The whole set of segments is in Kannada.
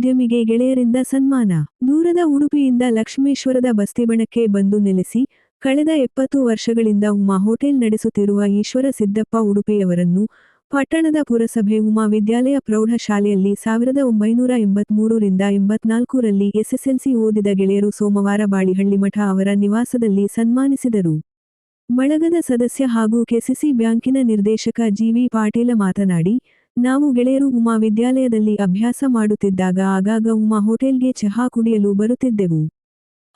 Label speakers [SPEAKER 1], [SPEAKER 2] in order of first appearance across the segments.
[SPEAKER 1] ಹಾಲಸ್ವಾಮಿಗೆ ಗೆಳೆಯರಿಂದ ಸನ್ಮಾನ. ದೂರದ ಉಡುಪಿಯಿಂದ ಲಕ್ಷ್ಮೇಶ್ವರದ ಬಸ್ತಿಬಣಕ್ಕೆ ಬಂದು ನೆಲೆಸಿ, ಕಳೆದ ಎಪ್ಪತ್ತು ವರ್ಷಗಳಿಂದ ಉಮಾ ಹೋಟೆಲ್ ನಡೆಸುತ್ತಿರುವ ಈಶ್ವರ ಸಿದ್ದಪ್ಪ ಉಡುಪಿಯವರನ್ನು ಪಟ್ಟಣದ ಪುರಸಭೆ ಉಮಾ ವಿದ್ಯಾಲಯ ಪ್ರೌಢಶಾಲೆಯಲ್ಲಿ ಸಾವಿರದ ಒಂಬೈನೂರ ಎಂಬತ್ಮೂರರಿಂದ ಎಂಬತ್ನಾಲ್ಕರಲ್ಲಿ ಎಸ್ಎಸ್ಎಲ್ಸಿ ಓದಿದ ಗೆಳೆಯರು ಸೋಮವಾರ ಬಾಳಿಹಳ್ಳಿ ಮಠ ಅವರ ನಿವಾಸದಲ್ಲಿ ಸನ್ಮಾನಿಸಿದರು. ಬಳಗದ ಸದಸ್ಯ ಹಾಗೂ ಕೆಸಿಸಿ ಬ್ಯಾಂಕಿನ ನಿರ್ದೇಶಕ ಜಿವಿ ಪಾಟೀಲ ಮಾತನಾಡಿ ನಾವು ಗೆಳೆಯರು ಉಮಾ ವಿದ್ಯಾಲಯದಲ್ಲಿ ಅಭ್ಯಾಸ ಮಾಡುತ್ತಿದ್ದಾಗ ಆಗಾಗ ಉಮಾ ಹೋಟೆಲ್ಗೆ ಚಹಾ ಕುಡಿಯಲು ಬರುತ್ತಿದ್ದೆವು.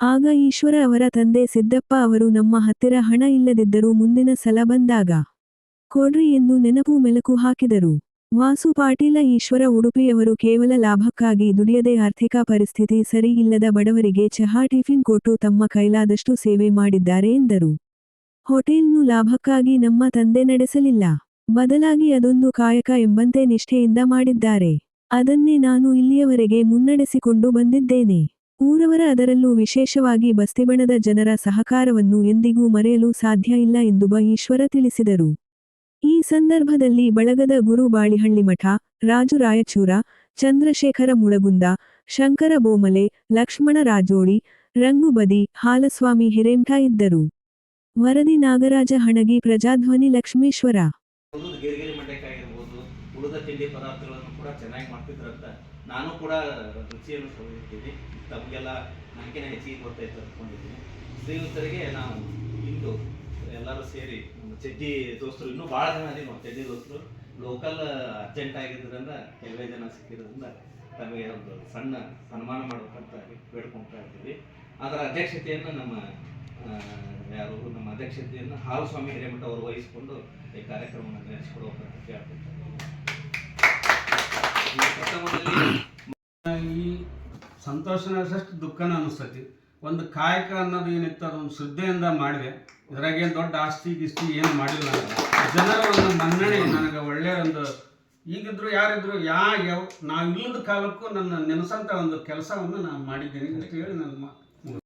[SPEAKER 1] ಆಗ ಈಶ್ವರ ಅವರ ತಂದೆ ಸಿದ್ದಪ್ಪ ಅವರು ನಮ್ಮ ಹತ್ತಿರ ಹಣ ಇಲ್ಲದಿದ್ದರೂ ಮುಂದಿನ ಸಲ ಬಂದಾಗ ಕೊಡ್ರಿ ಎಂದು ನೆನಪು ಮೆಲುಕು ಹಾಕಿದರು. ವಾಸು ಪಾಟೀಲ ಈಶ್ವರ ಉಡುಪಿಯವರು ಕೇವಲ ಲಾಭಕ್ಕಾಗಿ ದುಡಿಯದೆ ಆರ್ಥಿಕ ಪರಿಸ್ಥಿತಿ ಸರಿ ಇಲ್ಲದ ಬಡವರಿಗೆ ಚಹಾ ಟಿಫಿನ್ ಕೊಟ್ಟು ತಮ್ಮ ಕೈಲಾದಷ್ಟು ಸೇವೆ ಮಾಡಿದ್ದಾರೆ ಎಂದರು. ಹೋಟೆಲ್ನು ಲಾಭಕ್ಕಾಗಿ ನಮ್ಮ ತಂದೆ ನಡೆಸಲಿಲ್ಲ. ಬದಲಾಗಿ ಅದೊಂದು ಕಾಯಕ ಎಂಬಂತೆ ನಿಷ್ಠೆಯಿಂದ ಮಾಡಿದ್ದಾರೆ. ಅದನ್ನೇ ನಾನು ಇಲ್ಲಿಯವರೆಗೆ ಮುನ್ನಡೆಸಿಕೊಂಡು ಬಂದಿದ್ದೇನೆ. ಊರವರ ಅದರಲ್ಲೂ ವಿಶೇಷವಾಗಿ ಬಸ್ತಿಬಣದ ಜನರ ಸಹಕಾರವನ್ನು ಎಂದಿಗೂ ಮರೆಯಲು ಸಾಧ್ಯ ಇಲ್ಲ ಎಂದು ಬ ಈಶ್ವರ ತಿಳಿಸಿದರು. ಈ ಸಂದರ್ಭದಲ್ಲಿ ಬಳಗದ ಗುರು ಬಾಳಿಹಳ್ಳಿ ಮಠ, ರಾಜು ರಾಯಚೂರ, ಚಂದ್ರಶೇಖರ ಮುಳಗುಂದ, ಶಂಕರ ಬೋಮಲೆ, ಲಕ್ಷ್ಮಣ ರಾಜೋಳಿ, ರಂಗುಬದಿ, ಹಾಲಸ್ವಾಮಿ ಹಿರೇಂಠ ಇದ್ದರು. ವರದಿ ನಾಗರಾಜ ಹಣಗಿ ಪ್ರಜಾಧ್ವನಿ ಲಕ್ಷ್ಮೇಶ್ವರ.
[SPEAKER 2] ಉಳಿದ ಗಿರಿಗಿರಿ ಮಂಡಕ್ಕಾಗಿರ್ಬೋದು ಉಳಿದ ತಿಂಡಿ ಪದಾರ್ಥಗಳನ್ನು ಕೂಡ ಚೆನ್ನಾಗಿ ಮಾಡ್ತಿದ್ರಂತ ನಾನು ಕೂಡ ರುಚಿಯನ್ನು ಸವಿದಿದ್ದೀನಿ ತಮಗೆಲ್ಲ ನನಗೇನೆ ಹೆಚ್ಚಿಗೆ ಗೊತ್ತಾಯ್ತು ಅಂದ್ಕೊಂಡಿದ್ದೀನಿ. ಶ್ರೀಯುತರಿಗೆ ನಾವು ಇಂದು ಎಲ್ಲರೂ ಸೇರಿ ನಮ್ಮ ಚಡ್ಡಿ ದೋಸ್ತರು, ಇನ್ನೂ ಭಾಳ ಜನ ಅದೀವಿ ನಮ್ಮ ಚಡ್ಡಿ ದೋಸ್ತರು. ಲೋಕಲ್ ಅರ್ಜೆಂಟ್ ಆಗಿದ್ದರಿಂದ ಕೆಲವೇ ಜನ ಸಿಕ್ಕಿರೋದ್ರಿಂದ ತಮಗೆ ಒಂದು ಸಣ್ಣ ಸನ್ಮಾನ ಮಾಡಬೇಕಂತ ಬೇಡ್ಕೊಳ್ತಾ ಇದ್ದೀವಿ. ಅದರ ಅಧ್ಯಕ್ಷತೆಯನ್ನು ನಮ್ಮ ಯಾರು? ಅಧ್ಯಕ್ಷತೆಯನ್ನು ಹಾಲಸ್ವಾಮಿ ಹಿರೇಮಠ ಅವರು ವಹಿಸಿಕೊಂಡು ಈ ಕಾರ್ಯಕ್ರಮವನ್ನು ನಡೆಸಿಕೊಡುವ ಈ
[SPEAKER 3] ಸಂತೋಷನ ಅಷ್ಟು ದುಃಖನ ಅನಿಸ್ತತಿ ಒಂದು ಕಾಯಕ ಅನ್ನೋದು ಏನಿತ್ತು ಅದೊಂದು ಶ್ರದ್ಧೆಯಿಂದ ಮಾಡಿದೆ ಇದ್ರಾಗೇನು ದೊಡ್ಡ ಆಸ್ತಿ ಗಿಸ್ತಿ ಏನು ಮಾಡಿಲ್ಲ. ಜನರ ಒಂದು ಮನ್ನಣೆ, ನನಗೆ ಒಳ್ಳೆಯ ಒಂದು ಈಗಿದ್ರು ಯಾರಿದ್ರು ಯಾ ಯಾವ ನಾವು ಕಾಲಕ್ಕೂ ನನ್ನ ನೆನೆಸಂತ ಒಂದು ಕೆಲಸವನ್ನು ನಾನು ಮಾಡಿದ್ದೇನೆ ಅಂತ ಹೇಳಿ ನನ್ನ